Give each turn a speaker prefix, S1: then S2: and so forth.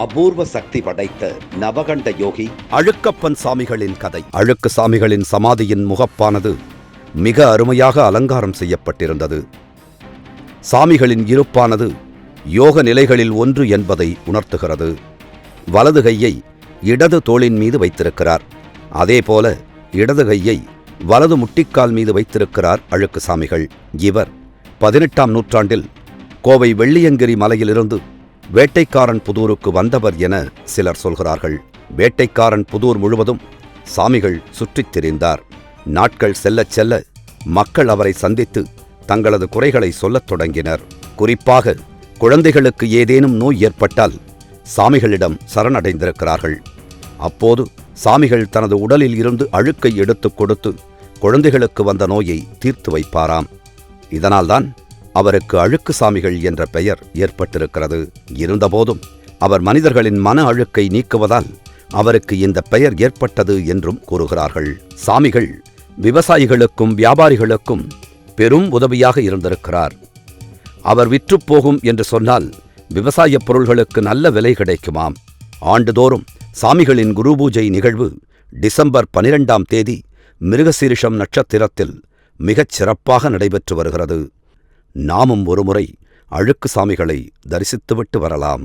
S1: அபூர்வ சக்தி படைத்த நவகண்ட யோகி
S2: அழுக்கப்பன் சாமிகளின் கதை. அழுக்கு சாமிகளின் சமாதியின் முகப்பானது மிக அருமையாக அலங்காரம் செய்யப்பட்டிருந்தது. சாமிகளின் இருப்பானது யோக நிலைகளில் ஒன்று என்பதை உணர்த்துகிறது. வலது கையை இடது தோளின் மீது வைத்திருக்கிறார். அதேபோல இடது கையை வலது முட்டிக்கால் மீது வைத்திருக்கிறார் அழுக்கு சாமிகள். இவர் பதினெட்டாம் நூற்றாண்டில் கோவை வெள்ளியங்கிரி மலையிலிருந்து வேட்டைக்காரன் புதூருக்கு வந்தவர் என சிலர் சொல்கிறார்கள். வேட்டைக்காரன் புதூர் முழுவதும் சாமிகள் சுற்றித் திரிந்தார். நாட்கள் செல்லச் செல்ல மக்கள் அவரை சந்தித்து தங்களது குறைகளை சொல்லத் தொடங்கினர். குறிப்பாக குழந்தைகளுக்கு ஏதேனும் நோய் ஏற்பட்டால் சாமிகளிடம் சரணடைந்திருக்கிறார்கள். அப்போது சாமிகள் தனது உடலில் இருந்து அழுக்கை எடுத்துக் கொடுத்து குழந்தைகளுக்கு வந்த நோயை தீர்த்து வைப்பாராம். இதனால்தான் அவருக்கு அழுக்கு சாமிகள் என்ற பெயர் ஏற்பட்டிருக்கிறது. இருந்தபோதும் அவர் மனிதர்களின் மன அழுக்கை நீக்குவதால் அவருக்கு இந்த பெயர் ஏற்பட்டது என்றும் கூறுகிறார்கள். சாமிகள் விவசாயிகளுக்கும் வியாபாரிகளுக்கும் பெரும் உதவியாக இருந்திருக்கிறார். அவர் விற்றுப்போகும் என்று சொன்னால் விவசாயப் பொருள்களுக்கு நல்ல விலை கிடைக்குமாம். ஆண்டுதோறும் சாமிகளின் குருபூஜை நிகழ்வு டிசம்பர் பனிரெண்டாம் தேதி மிருகசீரிஷம் நட்சத்திரத்தில் மிகச் சிறப்பாக நடைபெற்று வருகிறது. நாமும் ஒருமுறை அழுக்கு சாமிகளை தரிசித்துவிட்டு வரலாம்.